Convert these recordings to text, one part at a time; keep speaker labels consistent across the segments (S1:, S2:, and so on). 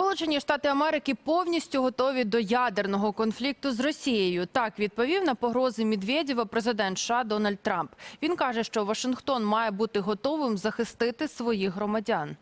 S1: Сполучені Штати Америки повністю готові до ядерного конфлікту з Росією. Так відповів на погрози Медведєва президент США Дональд Трамп. Він каже, що Вашингтон має бути готовим захистити своїх громадян.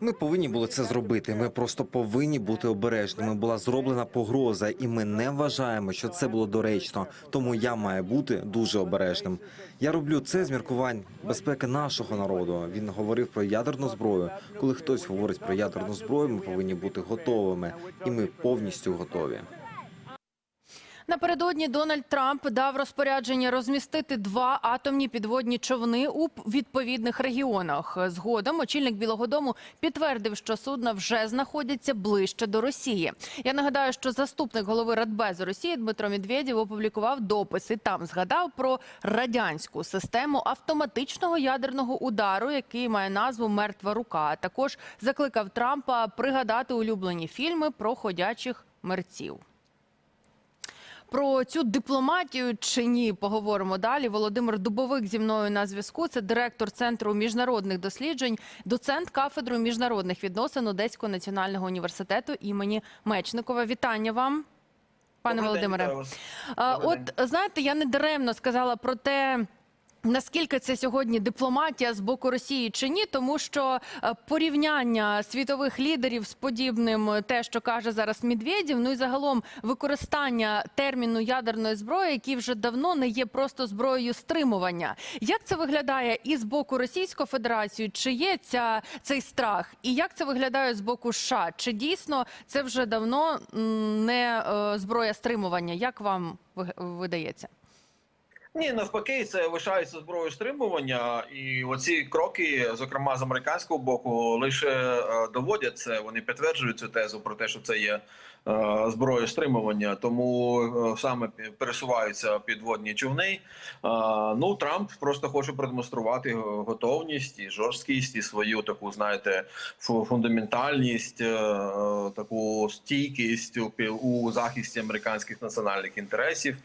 S2: Ми повинні були це зробити. Ми просто повинні бути обережними. Була зроблена погроза, і ми не вважаємо, що це було доречно. Тому я маю бути дуже обережним. Я роблю це з міркувань безпеки нашого народу. Він говорив про ядерну зброю. Коли хтось говорить про ядерну зброю, ми повинні бути готовими, і ми повністю готові.
S1: Напередодні Дональд Трамп дав розпорядження розмістити два атомні підводні човни у відповідних регіонах. Згодом очільник Білого Дому підтвердив, що судна вже знаходяться ближче до Росії. Я нагадаю, що заступник голови Радбезу Росії Дмитро Медведєв опублікував допис і там згадав про радянську систему автоматичного ядерного удару, який має назву Мертва рука. Також закликав Трампа пригадати улюблені фільми про ходячих мерців. Про цю дипломатію чи ні поговоримо далі. Володимир Дубовик зі мною на зв'язку. Це директор центру міжнародних досліджень, доцент кафедри міжнародних відносин Одеського національного університету імені Мечникова. Вітання вам, пане Володимире. От знаєте, я не даремно сказала про те. Наскільки це сьогодні дипломатія з боку Росії чи ні, тому що е, порівняння світових лідерів з подібним, е, те, що каже зараз Медведєв, ну і загалом використання терміну ядерної зброї, який вже давно не є просто зброєю стримування. Як це виглядає і з боку Російської Федерації? Чи є ця цей страх? І як це виглядає з боку США? Чи дійсно це вже давно не е, зброя стримування? Як вам ви- видається?
S3: Ні, навпаки, це лишається зброєю стримування, і оці кроки, зокрема з американського боку, лише е, доводять це. Вони підтверджують цю тезу про те, що це є е, зброєю стримування. Тому е, саме пересуваються підводні човни. Ну Трамп просто хоче продемонструвати готовність і жорсткість, і свою таку, знаєте, фундаментальність, таку стійкість у, захисті американських національних інтересів.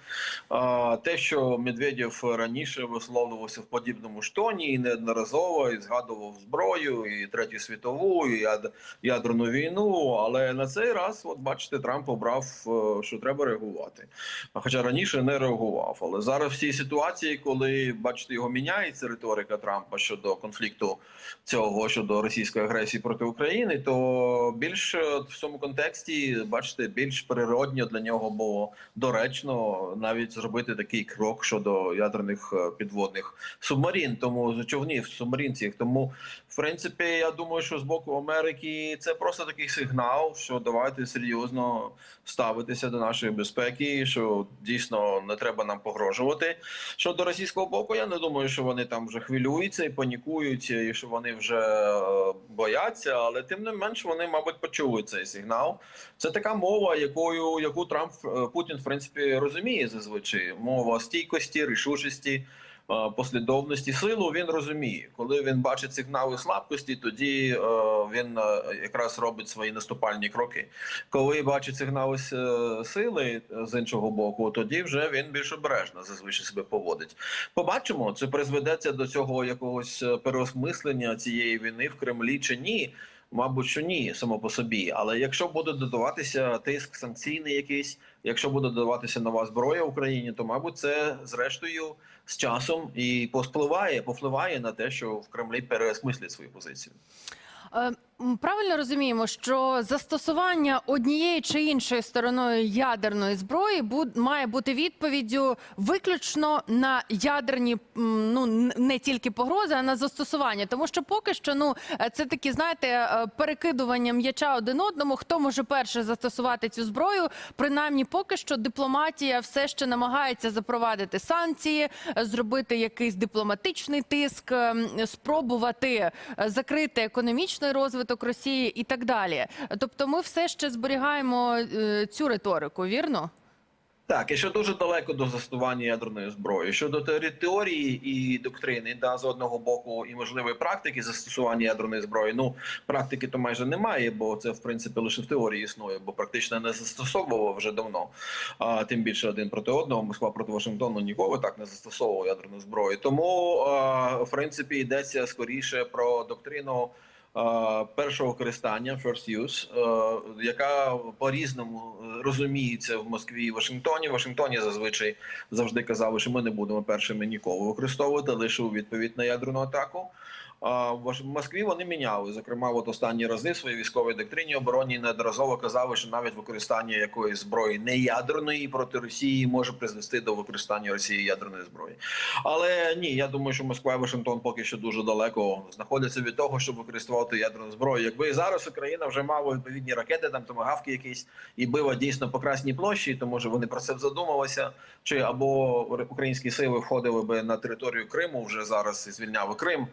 S3: Те, що Медведєв раніше висловлювався в подібному ж тоні і неодноразово і згадував зброю, і третю світову, і яд- ядерну війну. Але на цей раз, от бачите, Трамп обрав, е, що треба реагувати. Хоча раніше не реагував. Але зараз в цій ситуації, коли бачите, його міняється риторика Трампа щодо конфлікту цього щодо російської агресії проти України, то більш е, в цьому контексті, бачите, більш природньо для нього було доречно навіть зробити такий крок щодо ядерних е, підводних субмарин, тому човнів субмарінців. Тому, в принципі, я думаю, що з боку Америки це просто такий сигнал, що давайте серйозно ставитися до нашої безпеки, що дійсно не треба нам погрожувати. Щодо російського боку, я не думаю, що вони там вже хвилюються і панікують, і що вони вже е, бояться, але тим не менш вони, мабуть, почули цей сигнал. Це така мова, якою яку Трамп е, Путін в принципі розуміє зазвичай. Мова стійкості, рішучості. Е, Послідовності силу він розуміє, коли він бачить сигнали слабкості, тоді е, він е, якраз робить свої наступальні кроки. Коли бачить сигнали сили з іншого боку, тоді вже він більш обережно зазвичай себе поводить. Побачимо, чи призведеться до цього якогось переосмислення цієї війни в Кремлі чи ні. Мабуть, що ні, само по собі. Але якщо буде додаватися тиск санкційний якийсь, якщо буде додаватися нова зброя в Україні, то мабуть це зрештою з часом і повпливає, повпливає на те, що в Кремлі переосмислять свою позицію.
S1: Правильно розуміємо, що застосування однієї чи іншої стороною ядерної зброї має бути відповіддю виключно на ядерні ну не тільки погрози, а на застосування. Тому що поки що ну е, це такі, знаєте, е, перекидування м'яча один одному. Хто може перше застосувати цю зброю? Принаймні, поки що дипломатія все ще намагається запровадити санкції, зробити якийсь дипломатичний тиск, е, спробувати е, закрити економічний розвиток Росії і так далі. Тобто, ми все ще зберігаємо е, цю риторику, вірно?
S3: Так, і ще дуже далеко до застосування ядерної зброї. Щодо теорі- теорії і доктрини, да, з одного боку, і можливої практики застосування ядерної зброї. Ну, практики то майже немає, бо це в принципі лише в теорії існує, бо практично не застосовував вже давно. А тим більше один проти одного. Москва проти Вашингтону ніколи так не застосовував ядерну зброю. Тому, а, в принципі, йдеться скоріше про доктрину. Першого користання first use, яка по-різному е, розуміється в Москві і Вашингтоні. В Вашингтоні зазвичай завжди казали, що ми не будемо першими нікого використовувати лише у відповідь на ядерну атаку. В Москві вони міняли. Зокрема, от останні рази в своїй військовій доктрині обороні неодноразово казали, що навіть використання якоїсь зброї неядерної проти Росії може призвести до використання Росії ядерної зброї. Але ні, я думаю, що Москва і Вашингтон поки що дуже далеко знаходяться від того, щоб використовувати ядерну зброю. Якби зараз Україна вже мала відповідні ракети, там томагавки якісь і била дійсно по красній площі, то може вони про це задумалися. Чи або українські сили входили би на територію Криму вже зараз і звільняли Крим,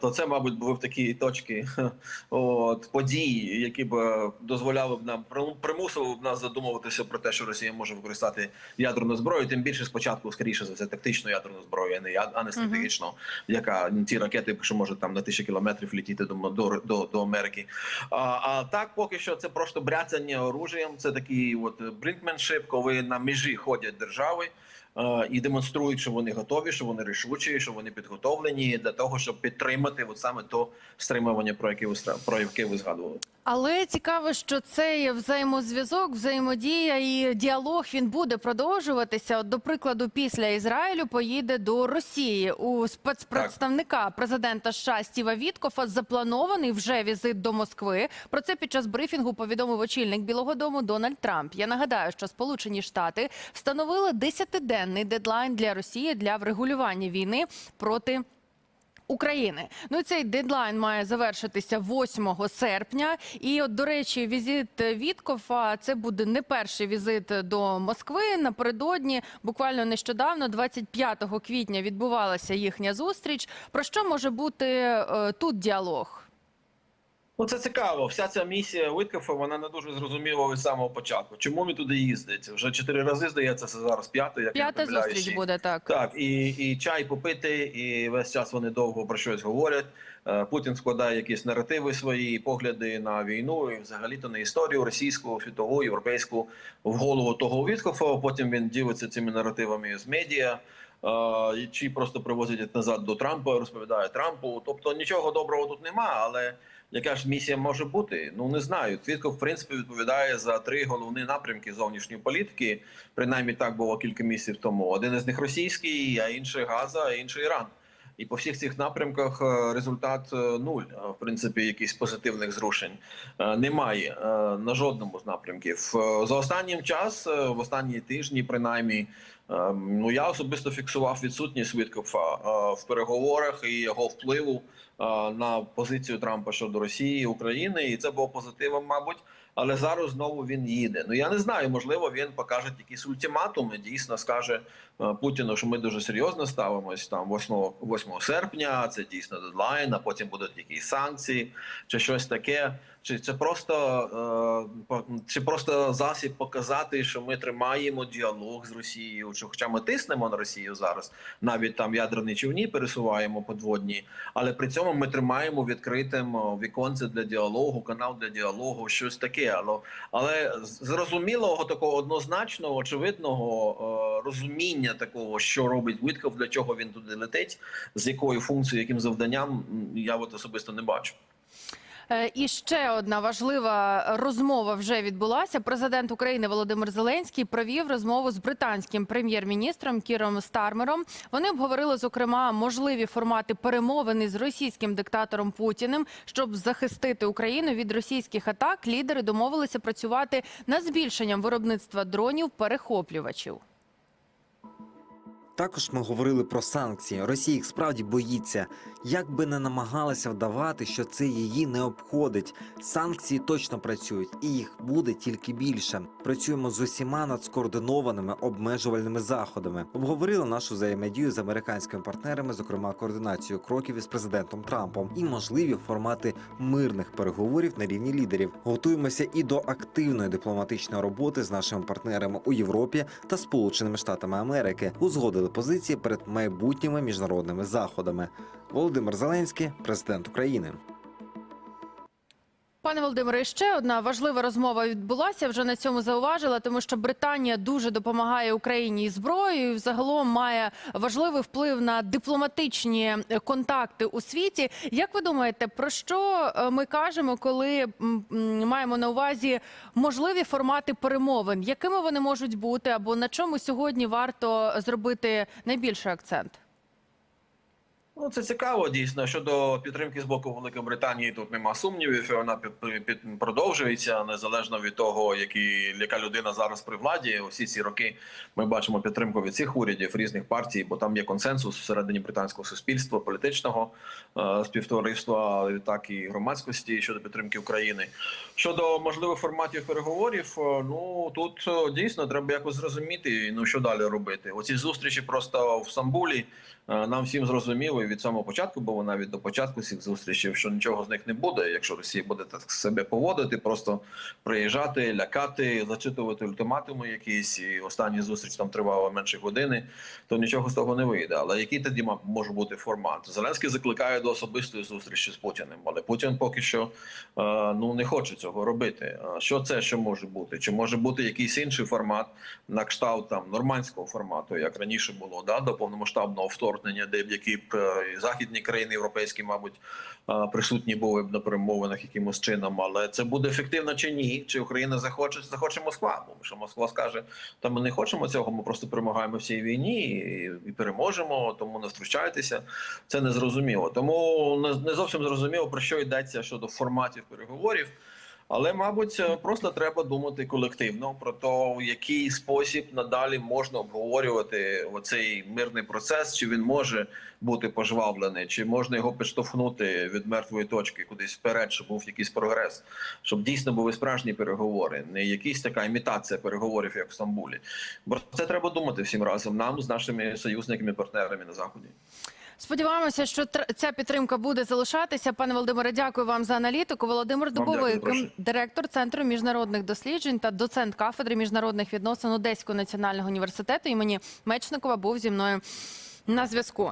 S3: то це, мабуть, були б такі точки от події, які б е, дозволяли б нам примусили б нас задумуватися про те, що Росія може використати ядерну зброю. Тим більше спочатку, скоріше за все, тактичну ядерну зброю, а не а не стратегічну, яка ну, ті ракети, що може там на тисячі кілометрів літіти до до, до, до Америки. А, а так, поки що, це просто бряцання оружієм. Це такий от брінкменшип, коли на межі ходять держави. І демонструють, що вони готові, що вони рішучі, що вони підготовлені для того, щоб підтримати от саме то стримування, про яке ви про яке ви згадували.
S1: Але цікаво, що цей взаємозв'язок, взаємодія і діалог він буде продовжуватися. От, до прикладу, після Ізраїлю поїде до Росії у спецпредставника президента США Стіва Віткофа. Запланований вже візит до Москви. Про це під час брифінгу повідомив очільник Білого Дому Дональд Трамп. Я нагадаю, що Сполучені Штати встановили 10-денний дедлайн для Росії для врегулювання війни проти. України. Ну цей дедлайн має завершитися 8 серпня. І от, до речі, візит Віткофа це буде не перший візит до Москви. Напередодні, буквально нещодавно, 25 квітня, відбувалася їхня зустріч. Про що може бути е, тут діалог?
S3: Ну це цікаво. Вся ця місія Виткафа вона не дуже зрозуміла від самого початку. Чому він туди їздить? Вже чотири рази здається, це зараз п'ятий. як
S1: П'ята зустріч буде так.
S3: Так, і, і чай попити, і весь час вони довго про щось говорять. Е, Путін складає якісь наративи свої, погляди на війну і взагалі-то на історію російську, світову, європейську в голову того Віткофа. Потім він ділиться цими наративами з медіа. е, Чи просто привозить їх назад до Трампа, розповідає Трампу. Тобто нічого доброго тут нема, але яка ж місія може бути? Ну не знаю. Твітков, в принципі, відповідає за три головні напрямки зовнішньої політики. Принаймні так було кілька місяців тому. Один із них російський, а інший Газа, а інший Іран. І по всіх цих напрямках е, результат е, нуль. Е, В принципі, якихось позитивних зрушень немає на жодному з напрямків. За останнім час, в останні тижні, принаймні, ну я особисто фіксував відсутність Віткофа в переговорах і його впливу на позицію Трампа щодо Росії України, і це було позитивом, мабуть. Але зараз знову він їде. Ну я не знаю, можливо, він покаже якісь ультиматуми. Дійсно скаже е, Путіну, що ми дуже серйозно ставимось там 8, 8 серпня. Це дійсно дедлайн, а потім будуть якісь санкції чи щось таке. Чи це просто е, чи просто засіб показати, що ми тримаємо діалог з Росією? Чи хоча ми тиснемо на Росію зараз, навіть там ядерні човні пересуваємо подводні, але при цьому ми тримаємо відкритим віконце для діалогу, канал для діалогу, щось таке. Але, але зрозумілого такого однозначного, очевидного розуміння такого, що робить Витков, для чого він туди летить, з якою функцією, яким завданням, я от особисто не бачу.
S1: Е, І ще одна важлива розмова вже відбулася. Президент України Володимир Зеленський провів розмову з британським прем'єр-міністром Кіром Стармером. Вони обговорили зокрема можливі формати перемовини з російським диктатором Путіним, щоб захистити Україну від російських атак. Лідери домовилися працювати над збільшенням виробництва дронів перехоплювачів.
S2: Також ми говорили про санкції. Росія їх справді боїться. Як би не намагалася вдавати, що це її не обходить. Санкції точно працюють, і їх буде тільки більше. Працюємо з усіма над скоординованими обмежувальними заходами. Обговорили нашу взаємодію з американськими партнерами, зокрема координацію кроків із президентом Трампом, і можливі формати мирних переговорів на рівні лідерів. Готуємося і до активної дипломатичної роботи з нашими партнерами у Європі та Сполученими Штатами Америки. Узгодили позиції перед майбутніми міжнародними заходами. Володимир Зеленський, президент України.
S1: Пане Володимире, ще одна важлива розмова відбулася. Вже на цьому зауважила, тому що Британія дуже допомагає Україні зброєю. і Загалом має важливий вплив на дипломатичні контакти у світі. Як ви думаєте, про що е, ми кажемо, коли маємо на увазі можливі формати перемовин? Якими вони можуть бути, або на чому сьогодні варто зробити найбільший акцент?
S3: Ну, це цікаво дійсно. Щодо підтримки з боку Великої Британії, тут нема сумнівів. Вона під, під, продовжується незалежно від того, які, яка людина зараз при владі. Усі ці роки ми бачимо підтримку від цих урядів різних партій, бо там є консенсус всередині британського суспільства, політичного е, співтовариства, так і громадськості щодо підтримки України. Щодо можливих форматів переговорів, е, ну тут е, дійсно треба якось зрозуміти, ну що далі робити. Оці зустрічі просто в Стамбулі. Е, Нам всім зрозуміло від самого початку, бо навіть до початку цих зустрічей, що нічого з них не буде, якщо Росія буде так себе поводити, просто приїжджати, лякати, зачитувати ультиматуми якісь. І остання зустріч там тривала менше години, то нічого з того не вийде. Але який тоді може бути формат? Зеленський закликає до особистої зустрічі з Путіним, але Путін поки що е, ну не хоче цього робити. А Що це що може бути? Чи може бути якийсь інший формат на кшталт там нормандського формату, як раніше було, да до повномасштабного вторгнення, де б які б е, і західні країни європейські, мабуть, присутні були б на перемовинах якимось чином. Але це буде ефективно чи ні? Чи Україна захоче захоче Москва? Бо що Москва скаже, та ми не хочемо цього. Ми просто перемагаємо в цій війні і, переможемо, тому не втручайтеся. Це не зрозуміло. Тому не зовсім зрозуміло про що йдеться щодо форматів переговорів. Але, мабуть, е, просто треба думати колективно про те, в який спосіб надалі можна обговорювати оцей мирний процес, чи він може бути пожвавлений, чи можна його підштовхнути від мертвої точки кудись вперед, щоб був якийсь прогрес, щоб дійсно були справжні переговори, не якісь така імітація переговорів, як в Стамбулі. Бо це треба думати всім разом нам з нашими союзниками, партнерами на заході.
S1: Сподіваємося, що ця підтримка буде залишатися. Пане Володимире, дякую вам за аналітику. Володимир Дубовик, директор центру міжнародних досліджень та доцент кафедри міжнародних відносин Одеського національного університету імені Мечникова, був зі мною на зв'язку.